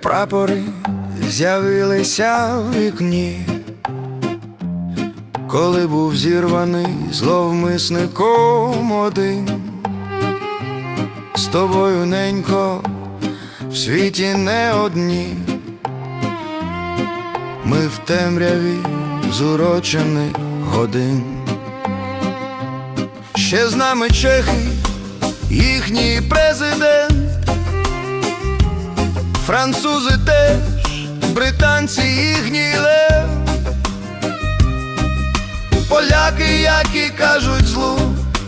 прапори з'явилися в вікні, коли був зірваний зловмисником один. З тобою, ненько, в світі не одні. Ми в темряві зурочених годин. Ще з нами чехи, їхній президент, французи теж, британці їхній лев, поляки, які кажуть злу,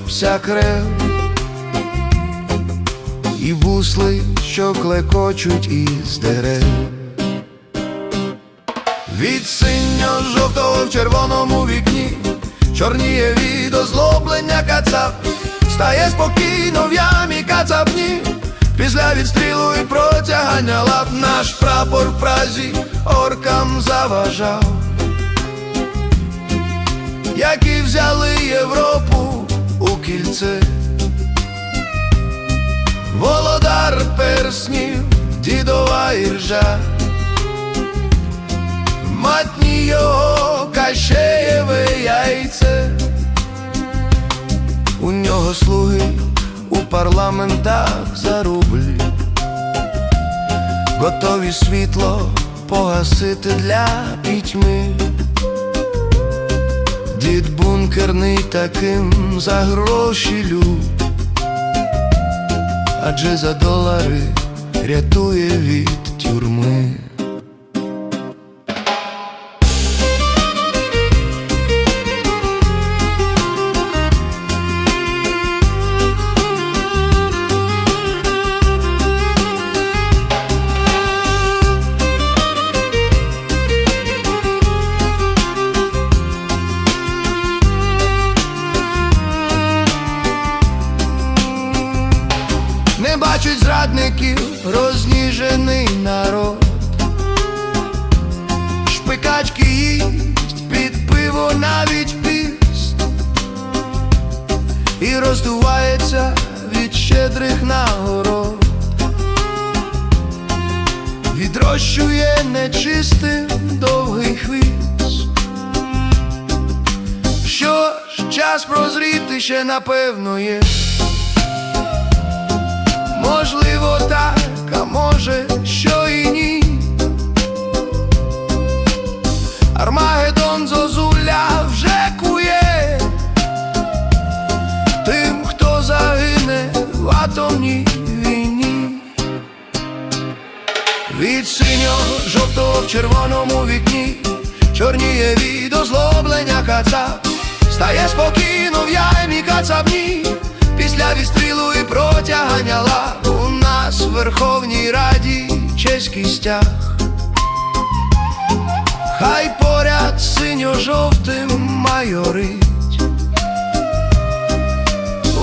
вся крев, і бусли, що клекочуть із дерев. Від синьо-жовтого в червоному вікні Чорніє від озлоблення кацап. Стає спокійно в ямі кацапні Після відстрілу і протягання лап Наш прапор в празі оркам заважав. Які взяли Європу у кільце. Володар перснів, дідова іржа. Матні його кащеєве яйце, у нього слуги парламентах за рублі, готові світло погасити для пітьми. Дід бункерний таким за гроші люб, адже за долари рятує від тюрми. Бачить зрадників розніжений народ, шпикачки їсть під пиво навіть піст і роздувається від щедрих нагород, відрощує нечистим довгий хвіст. Що ж, час прозріти ще напевно є. Може, що і ні. Армагеддон зозуля вже кує тим, хто загине в атомній війні. Від синього жовтого в червоному вікні чорніє від озлоблення кацап, стає спокійно в ямі кацапні, після відстрілу і протягання лап нас в Верховній Раді чеський стяг. Хай поряд синьо-жовтим майорить,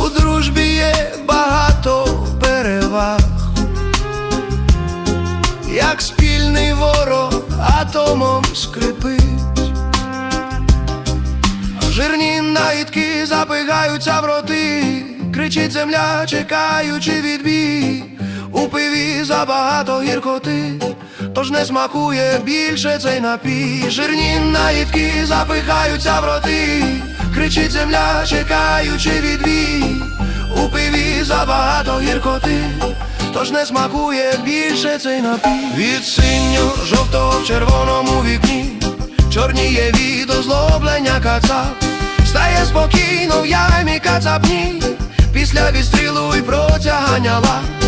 у дружбі є багато переваг як спільний ворог атомом скрипить. Жирні наїдки запихаються в роти, кричить земля, чекаючи відбій. У пиві забагато гіркоти, тож не смакує більше цей напій. Жирні наїдки запихаються в роти, кричить земля, чекаючи відбій. У пиві забагато гіркоти, тож не смакує більше цей напій. Від синьо жовтого в червоному вікні, чорніє від озлоблення кацап, стає спокійно в ямі кацапні, після відстрілу і протягання лап.